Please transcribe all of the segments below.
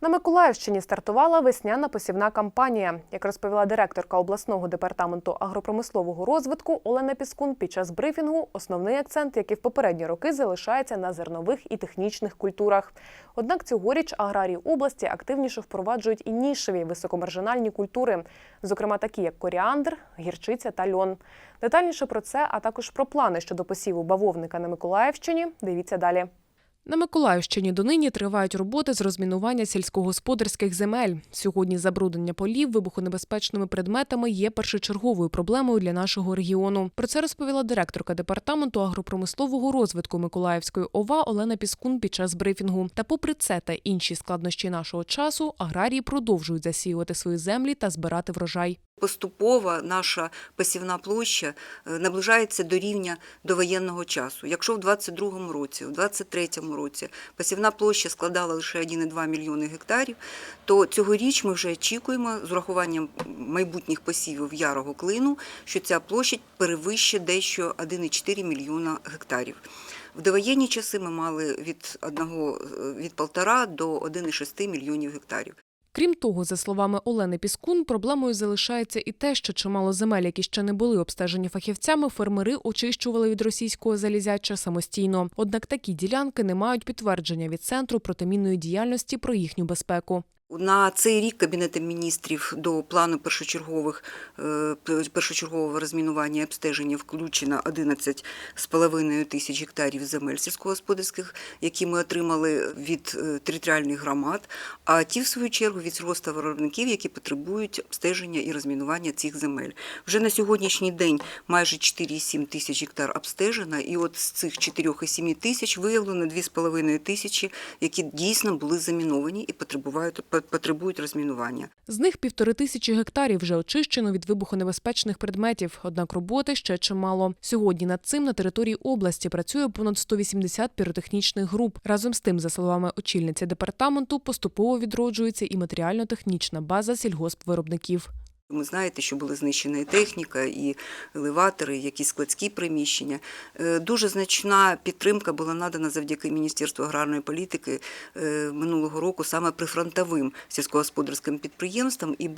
На Миколаївщині стартувала весняна посівна кампанія. Як розповіла директорка обласного департаменту агропромислового розвитку Олена Піскун під час брифінгу, основний акцент, як і в попередні роки, залишається на зернових і технічних культурах. Однак цьогоріч аграрії області активніше впроваджують і нішеві високомаржинальні культури, зокрема такі як коріандр, гірчиця та льон. Детальніше про це, а також про плани щодо посіву бавовника на Миколаївщині. Дивіться далі. На Миколаївщині донині тривають роботи з розмінування сільськогосподарських земель. Сьогодні забруднення полів вибухонебезпечними предметами є першочерговою проблемою для нашого регіону. Про це розповіла директорка департаменту агропромислового розвитку Миколаївської ОВА Олена Піскун під час брифінгу. Та, попри це та інші складнощі нашого часу, аграрії продовжують засіювати свої землі та збирати врожай. Поступово наша посівна площа е, наближається до рівня довоєнного часу. Якщо в 22-му році, в 23-му році посівна площа складала лише 1,2 мільйони гектарів, то цьогоріч ми вже очікуємо з урахуванням майбутніх посівів ярого клину, що ця площа перевищить дещо 1,4 мільйона гектарів. В довоєнні часи ми мали від 1, від 1,5 до 1,6 мільйонів гектарів. Крім того, за словами Олени Піскун, проблемою залишається і те, що чимало земель, які ще не були обстежені фахівцями, фермери очищували від російського залізяча самостійно. Однак такі ділянки не мають підтвердження від центру протимінної діяльності про їхню безпеку. На цей рік Кабінетом міністрів до плану першочергових е, першочергового розмінування і обстеження включено 11,5 тисяч гектарів земель сільськогосподарських, які ми отримали від е, територіальних громад, а ті, в свою чергу, від сільгоспвиробників, які потребують обстеження і розмінування цих земель. Вже на сьогоднішній день майже 4,7 тисяч гектар обстежено, і от з цих 4,7 тисяч виявлено 2,5 тисячі, які дійсно були заміновані і потребують потребують розмінування. З них півтори тисячі гектарів вже очищено від вибухонебезпечних предметів. Однак роботи ще чимало. Сьогодні над цим на території області працює понад 180 піротехнічних груп. Разом з тим, за словами очільниці департаменту, поступово відроджується і матеріально-технічна база сільгоспвиробників. Ви знаєте, що була знищена і техніка, і елеватори, і якісь складські приміщення. Е, Дуже значна підтримка була надана завдяки Міністерству аграрної політики е, минулого року саме прифронтовим сільськогосподарським підприємствам. І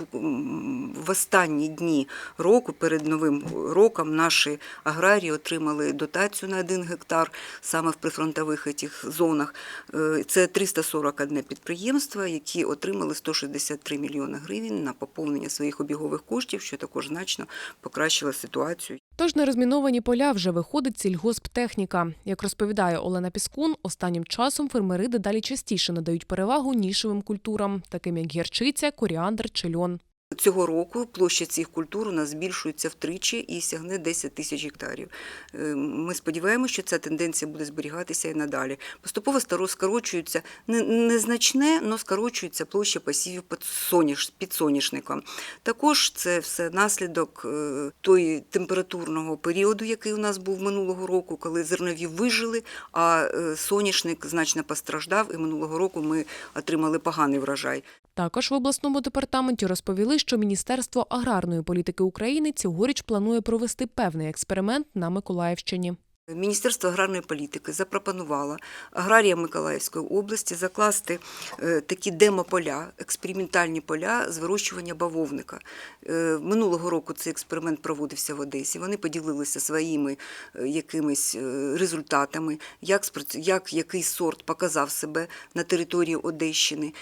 в останні дні року, перед новим роком, наші аграрії отримали дотацію на один гектар саме в прифронтових цих зонах. Е, Це 341 підприємство, які отримали 163 мільйони гривень на поповнення своїх обігових коштів, що також значно покращило ситуацію. Тож на розміновані поля вже виходить сільгосптехніка. Як розповідає Олена Піскун, останнім часом фермери дедалі частіше надають перевагу нішевим культурам, таким як гірчиця, коріандр чи льон. Цього року площа цих культур у нас збільшується втричі і сягне 10 тисяч гектарів. Е, Ми сподіваємося, що ця тенденція буде зберігатися і надалі. Поступово старо скорочується незначне, але скорочується площа посівів під соняш- під соняшником. Також це все наслідок е, той температурного періоду, який у нас був минулого року, коли зернові вижили, а е, соняшник значно постраждав. І минулого року ми отримали поганий врожай. Також в обласному департаменті розповіли, що Міністерство аграрної політики України цьогоріч планує провести певний експеримент на Миколаївщині. Міністерство аграрної політики запропонувало аграріям Миколаївської області закласти е, такі демополя, експериментальні поля з вирощування бавовника. Е, Минулого року цей експеримент проводився в Одесі. Вони поділилися своїми е, якимись результатами, як, як який сорт показав себе на території Одещини,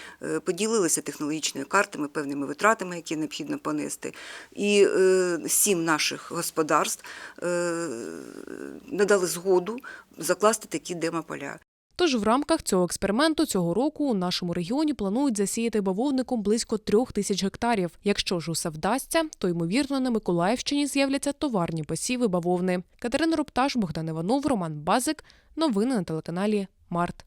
поділилися технологічними картами, певними витратами, які необхідно понести. І сім наших господарств е, надали згоду закласти такі демополя. Тож в рамках цього експерименту цього року у нашому регіоні планують засіяти бавовником близько трьох тисяч гектарів. Якщо ж усе вдасться, то ймовірно на Миколаївщині з'являться товарні посіви бавовни. Катерина Рупташ, Богдан Іванов, Роман Базик. Новини на телеканалі Март.